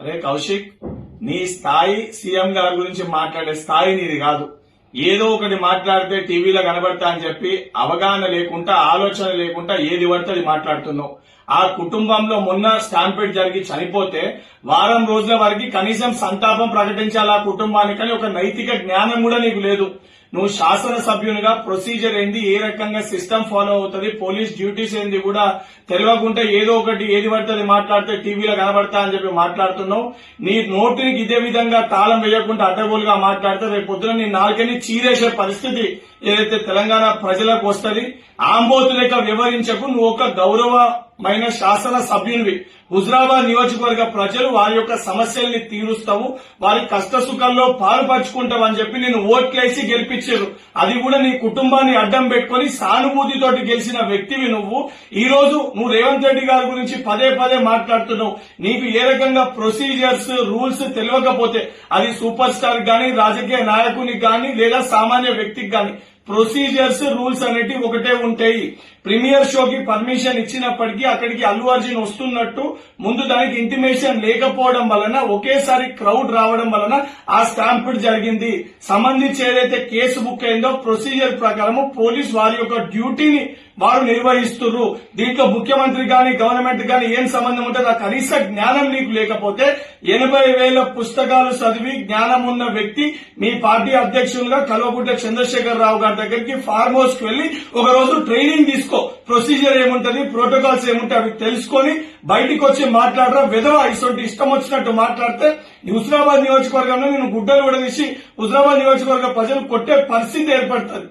అరే కౌశిక్ నీ స్థాయి సీఎం గారి గురించి మాట్లాడే స్థాయి నీది కాదు. ఏదో ఒకటి మాట్లాడితే టీవీలో కనబడతా అని చెప్పి అవగాహన లేకుండా ఆలోచన లేకుండా ఏది పడితే అది మాట్లాడుతున్నావు. ఆ కుటుంబంలో మొన్న స్టాంపేట్ జరిగి చనిపోతే వారం రోజుల వరకు కనీసం సంతాపం ప్రకటించాలి ఆ కుటుంబానికి అని ఒక నైతిక జ్ఞానం కూడా నీకు లేదు. నువ్వు శాసనసభ్యునిగా ప్రొసీజర్ ఏంది? ఏ రకంగా సిస్టమ్ ఫాలో అవుతుంది? పోలీస్ డ్యూటీస్ ఏంది కూడా తెలియకుండా ఏదో ఒకటి ఏది పడుతుంది మాట్లాడితే టీవీలో కనబడతా అని చెప్పి మాట్లాడుతున్నావు. నీ నోటికి ఇదే విధంగా తాళం వేయకుండా అడ్డగోలుగా మాట్లాడితే రేపు పొద్దున నీ నాలుకని చీరేసే పరిస్థితి ఏదైతే తెలంగాణ ప్రజలకు వస్తుంది ఆంబోతు లేక వివరించకు. నువ్వు ఒక గౌరవ మైన శాసన సభ్యునివి. హుజరాబాద్ నియోజకవర్గ ప్రజలు వారి యొక్క సమస్యల్ని తీరుస్తావు వారి కష్ట సుఖంలో పాలుపంచుకుంటావు అని చెప్పి నేను ఓట్లేసి గెలిపించారు. అది కూడా నీ కుటుంబాన్ని అడ్డం పెట్టుకొని సానుభూతితోటి గెలిచిన వ్యక్తివి నువ్వు. ఈ రోజు నువ్వు రేవంత్ రెడ్డి గారి గురించి పదే పదే మాట్లాడుతున్నావు. నీకు ఏ రకంగా ప్రొసీజర్స్ రూల్స్ తెలియకపోతే అది సూపర్ స్టార్ గాని రాజకీయ నాయకునికి గాని లేదా సామాన్య వ్యక్తికి గాని ప్రొసీజర్స్ రూల్స్ అనేటివి ఒకటే ఉంటాయి. ప్రీమియర్ షోకి పర్మిషన్ ఇచ్చినప్పటికీ అక్కడికి అల్లు అర్జున్ వస్తున్నట్టు ముందు దానికి ఇంటిమేషన్ లేకపోవడం వలన ఒకేసారి క్రౌడ్ రావడం వలన ఆ స్టాంపిడ్ జరిగింది. సంబంధించి ఏదైతే కేసు బుక్ అయిందో ప్రొసీజర్ ప్రకారము పోలీస్ వారి యొక్క డ్యూటీని వారు నిర్వహిస్తున్నారు దీంట్లో ముఖ్యమంత్రి గాని గవర్నమెంట్ గాని ఏం సంబంధం ఉంటుంది ఆ కనీస జ్ఞానం నీకు లేకపోతే ఎనభై వేల పుస్తకాలు చదివి జ్ఞానం ఉన్న వ్యక్తి మీ పార్టీ అధ్యక్షులుగా కల్వకుంట్ల చంద్రశేఖర్ రావు గారు దగ్గరికి ఫార్మ్ హౌస్కి వెళ్ళి ఒక రోజు ట్రైనింగ్ తీసుకో. ప్రొసీజర్ ఏముంటది ప్రోటోకాల్స్ ఏముంటాయి అవి తెలుసుకొని బయటికి వచ్చి మాట్లాడరా. విధవ ఇటువంటి ఇష్టం వచ్చినట్టు మాట్లాడితే ఈ హుస్నాబాద్ నియోజకవర్గంలో నేను గుడ్డలు కూడా తీసి హుస్నాబాద్ నియోజకవర్గ ప్రజలు కొట్టే పరిస్థితి ఏర్పడుతుంది.